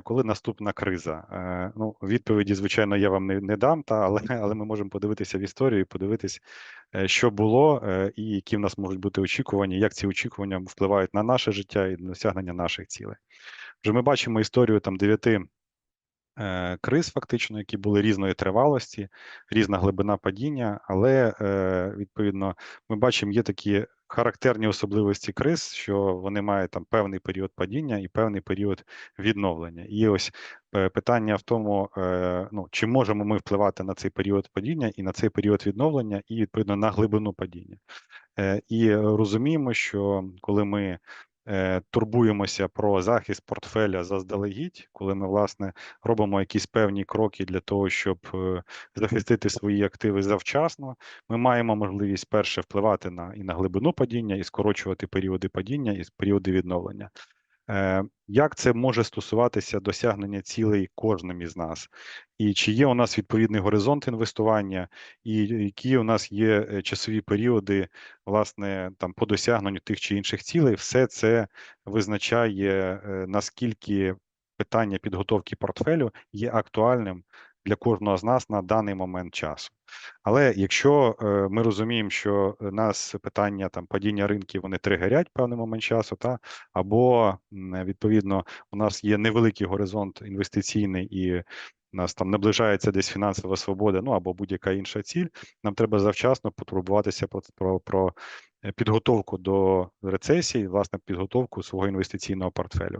коли наступна криза? Е, Ну, відповіді, звичайно, я вам не, не дам, та але, але ми можемо подивитися в історію, і подивитись, е, що було, е, і які в нас можуть бути очікування, як ці очікування впливають на наше життя і на досягнення наших цілей. Вже ми бачимо історію там дев'яти криз, фактично, які були різної тривалості, різна глибина падіння, але е, відповідно ми бачимо, є такі характерні особливості криз, що вони мають там певний період падіння і певний період відновлення. І ось е, питання в тому, е, ну чи можемо ми впливати на цей період падіння і на цей період відновлення, і відповідно на глибину падіння. Е, І розуміємо, що коли ми е, турбуємося про захист портфеля заздалегідь, коли ми власне робимо якісь певні кроки для того, щоб е, захистити свої активи завчасно, ми маємо можливість перше впливати на і на глибину падіння, і скорочувати періоди падіння і періоди відновлення. Е, Як це може стосуватися досягнення цілей кожним із нас? І чи є у нас відповідний горизонт інвестування, і які у нас є е, часові періоди, власне, там по досягненню тих чи інших цілей, все це визначає е, наскільки питання підготовки портфелю є актуальним для кожного з нас на даний момент часу. Але якщо е, ми розуміємо, що нас питання там падіння ринків вони тригерять певний момент часу, та або відповідно у нас є невеликий горизонт інвестиційний і нас там наближається десь фінансова свобода, ну або будь-яка інша ціль, нам треба завчасно потурбуватися про, про, про е, підготовку до рецесії, власне, підготовку свого інвестиційного портфелю.